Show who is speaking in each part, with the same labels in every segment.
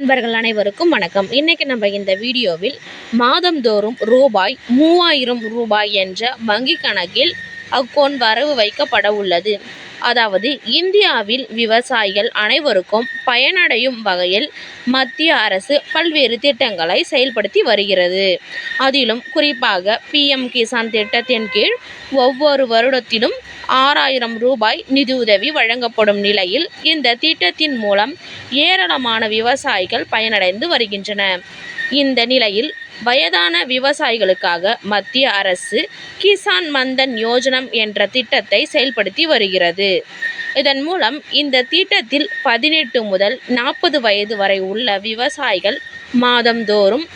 Speaker 1: நண்பர்கள் அனைவருக்கும் வணக்கம். இன்னைக்கு நம்ம இந்த வீடியோவில் மாதந்தோறும் ரூபாய் மூவாயிரம் ரூபாய் என்ற வங்கி கணக்கில் அக்கௌண்ட் வரவு வைக்கப்பட உள்ளது. அதாவது இந்தியாவில் விவசாயிகள் அனைவருக்கும் பயனடையும் வகையில் மத்திய அரசு பல்வேறு திட்டங்களை செயல்படுத்தி வருகிறது. அதிலும் குறிப்பாக பிஎம் கிசான் திட்டத்தின் கீழ் ஒவ்வொரு வருடத்திலும் ஆறாயிரம் ரூபாய் நிதியுதவி வழங்கப்படும் நிலையில் இந்த திட்டத்தின் மூலம் ஏராளமான விவசாயிகள் பயனடைந்து வருகின்றன. இந்த நிலையில் வயதான விவசாயிகளுக்காக மத்திய அரசு கிசான் மந்தன் யோஜனம் என்ற திட்டத்தை செயல்படுத்தி வருகிறது. இதன் மூலம் இந்த திட்டத்தில் பதினெட்டு முதல் நாற்பது வயது வரை உள்ள விவசாயிகள் மாதந்தோறும்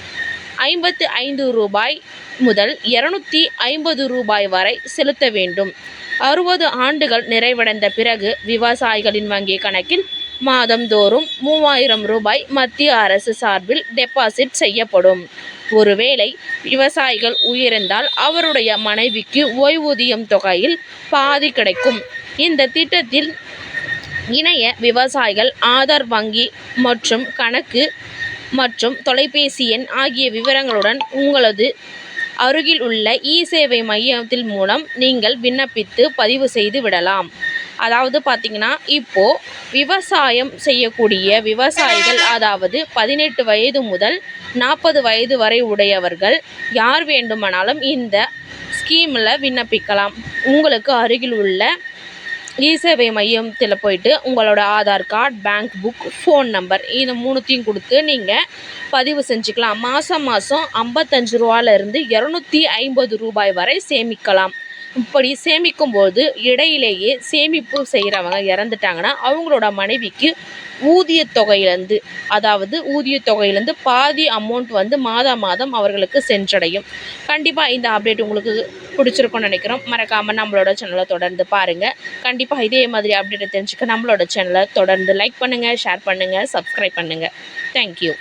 Speaker 1: ஐம்பத்து ஐந்து ரூபாய் முதல் இருநூத்தி ஐம்பது ரூபாய் வரை செலுத்த வேண்டும். அறுபது ஆண்டுகள் நிறைவடைந்த பிறகு விவசாயிகளின் வங்கி கணக்கில் மாதந்தோறும் மூவாயிரம் ரூபாய் மத்திய அரசு சார்பில் டெபாசிட் செய்யப்படும். ஒருவேளை விவசாயிகள் உயிரிழந்தால் அவருடைய மனைவிக்கு ஓய்வூதியம் தொகையில் பாதி கிடைக்கும். இந்த திட்டத்தில் இணைய விவசாயிகள் ஆதார் வங்கி மற்றும் கணக்கு மற்றும் தொலைபேசி எண் ஆகிய விவரங்களுடன் உங்களது அருகில் உள்ள இ சேவை மையத்தில் மூலம் நீங்கள் விண்ணப்பித்து பதிவு செய்து விடலாம். அதாவது பார்த்தீங்கன்னா இப்போ விவசாயம் செய்யக்கூடிய விவசாயிகள் அதாவது பதினெட்டு வயது முதல் நாற்பது வயது வரை உடையவர்கள் யார் வேண்டுமானாலும் இந்த ஸ்கீமில் விண்ணப்பிக்கலாம். உங்களுக்கு அருகில் உள்ள இ சேவை மையத்தில் போயிட்டு உங்களோட Aadhaar card bank book phone number இது மூணுத்தையும் கொடுத்து நீங்கள் பதிவு செஞ்சுக்கலாம். மாதம் மாதம் ஐம்பத்தஞ்சு ரூபாலேருந்து இரநூத்தி ஐம்பது ரூபாய் வரை சேமிக்கலாம். இப்படி சேமிக்கும்போது இடையிலேயே சேமிப்பு செய்கிறவங்க இறந்துட்டாங்கன்னா அவங்களோட மனைவிக்கு ஊதியத் தொகையிலேருந்து அதாவது ஊதியத் தொகையிலேருந்து பாதி அமௌண்ட் வந்து மாதா மாதம் அவர்களுக்கு சென்றடையும். கண்டிப்பாக இந்த அப்டேட் உங்களுக்கு பிடிச்சிருக்கும்னு நினைக்கிறோம். மறக்காமல் நம்மளோட சேனலை தொடர்ந்து பாருங்கள் கண்டிப்பாக இதே மாதிரி அப்டேட்டை தெரிஞ்சுக்க நம்மளோட சேனலை தொடர்ந்து லைக் பண்ணுங்கள் ஷேர் பண்ணுங்கள் சப்ஸ்கிரைப் பண்ணுங்கள் தேங்க்யூ